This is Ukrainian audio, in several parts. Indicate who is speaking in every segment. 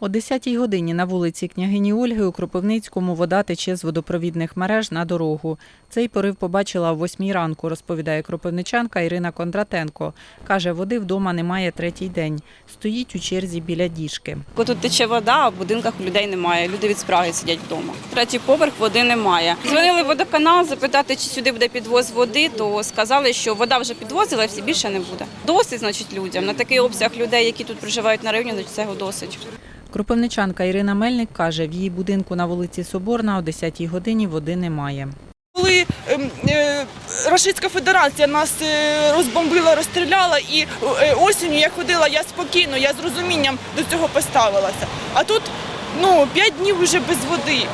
Speaker 1: О 10-й годині на вулиці княгині Ольги у Кропивницькому вода тече з водопровідних мереж на дорогу. Цей порив побачила о 8-й ранку, розповідає кропивничанка Ірина Кондратенко. Каже, води вдома немає третій день. Стоїть у черзі біля діжки.
Speaker 2: Тут тече вода, а в будинках людей немає. Люди від спраги сидять вдома. Третій поверх води немає. Дзвонили водоканал запитати, чи сюди буде підвоз води, то сказали, що вода вже підвозила, і всі більше не буде. Досить, значить, людям. На такий обсяг людей, які тут проживають на районі, цього досить.
Speaker 1: Кропивничанка Ірина Мельник каже, в її будинку на вулиці Соборна о 10-й годині води немає.
Speaker 3: Коли ем, е, Федерація нас е, розбомбила, розстріляла, і е, осінню я ходила, я спокійно, я з розумінням до цього поставилася. А тут ну, 5 днів вже без води.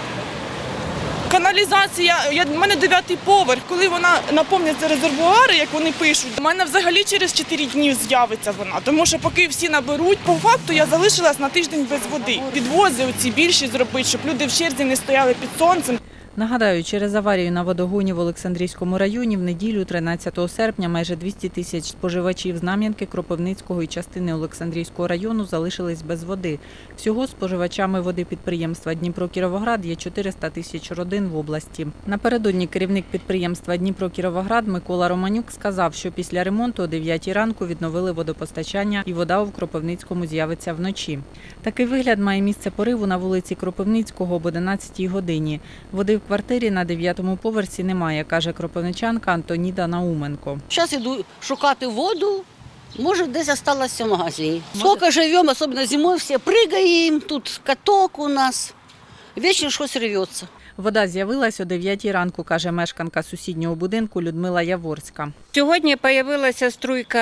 Speaker 3: Каналізація, я, в мене дев'ятий поверх, коли вона наповниться резервуари, як вони пишуть, у мене взагалі через 4 дні з'явиться вона. Тому що поки всі наберуть, по факту я залишилась на тиждень без води. Підвози оці більші зробити, щоб люди в черзі не стояли під сонцем.
Speaker 1: Нагадаю, через аварію на водогоні в Олександрійському районі в неділю 13 серпня майже 200 тисяч споживачів Знам'янки, Кропивницького і частини Олександрійського району залишились без води. Всього споживачами води підприємства Дніпро-Кіровоград є 400 тисяч родин в області. Напередодні керівник підприємства Дніпро-Кіровоград Микола Романюк сказав, що після ремонту о 9 ранку відновили водопостачання і вода у Кропивницькому з'явиться вночі. Такий вигляд має місце пориву на вулиці Кропивницького об 11 годині. Води в квартирі на 9-му поверсі немає, каже кропивничанка Антоніда Науменко.
Speaker 4: Зараз йду шукати воду. Може, десь залишилася в магазині. Скільки живемо, особливо зимою, всі пригаємо, тут каток у нас. Вічно щось рветься.
Speaker 1: Вода з'явилась о 9 ранку, каже мешканка сусіднього будинку Людмила Яворська.
Speaker 5: Сьогодні з'явилася струйка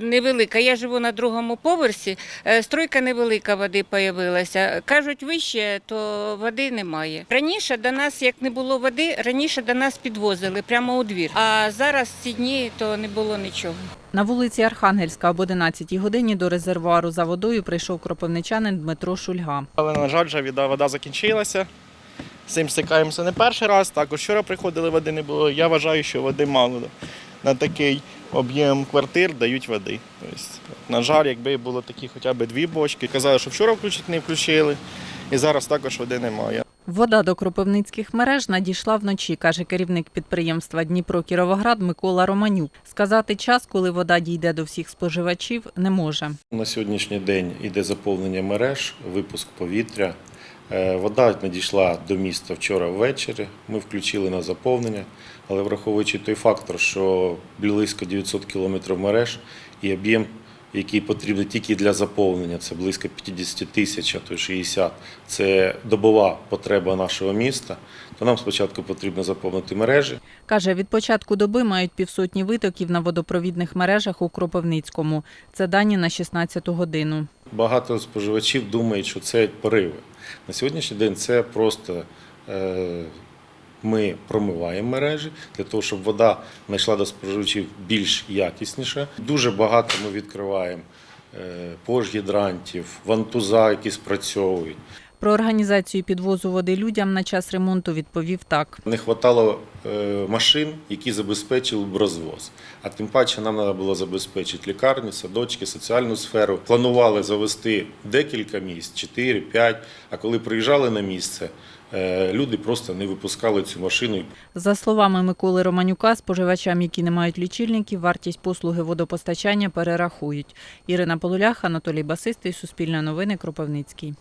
Speaker 5: невелика. Я живу на другому поверсі. е, Струйка невелика води з'явилася. Кажуть, вище, то води немає. Раніше до нас, як не було води, раніше до нас підвозили прямо у двір. А зараз ці дні то не було нічого.
Speaker 1: На вулиці Архангельська об 11 годині до резервуару за водою прийшов кропивничанин Дмитро Шульга.
Speaker 6: Але, на жаль, вже вода, вода закінчилася. З цим стикаємося не перший раз. Також вчора приходили, води не було. Я вважаю, що води мало. На такий об'єм квартир дають води. Тобто, на жаль, якби було такі хоча б дві бочки. Казали, що вчора включити не включили, і зараз також води немає.
Speaker 1: Вода до кропивницьких мереж надійшла вночі, каже керівник підприємства Дніпро-Кіровоград Микола Романюк. Сказати час, коли вода дійде до всіх споживачів, не може.
Speaker 7: На сьогоднішній день йде заповнення мереж, випуск повітря. Е, Вода надійшла до міста вчора ввечері. Ми включили на заповнення, але враховуючи той фактор, що близько 900 кілометрів мереж і об'єм, який потрібен тільки для заповнення, це близько 50 тисяч, а то й 60, це добова потреба нашого міста, то нам спочатку потрібно заповнити мережі.
Speaker 1: Каже, від початку доби мають півсотні витоків на водопровідних мережах у Кропивницькому. Це дані на 16 годину.
Speaker 7: Багато споживачів думають, що це пориви. На сьогоднішній день це просто е, ми промиваємо мережі для того, щоб вода знайшла до споживачів більш якісніше. Дуже багато ми відкриваємо е, пожгідрантів, вантуза, які спрацьовують.
Speaker 1: Про організацію підвозу води людям на час ремонту відповів так.
Speaker 7: Не вистачало машин, які забезпечили б розвоз. А тим паче нам треба було забезпечити лікарні, садочки, соціальну сферу. Планували завести декілька місць, 4-5, а коли приїжджали на місце, е, люди просто не випускали цю машину.
Speaker 1: За словами Миколи Романюка, споживачам, які не мають лічильників, вартість послуги водопостачання перерахують. Ірина Полулях, Анатолій Басистий, Суспільне новини, Кропивницький.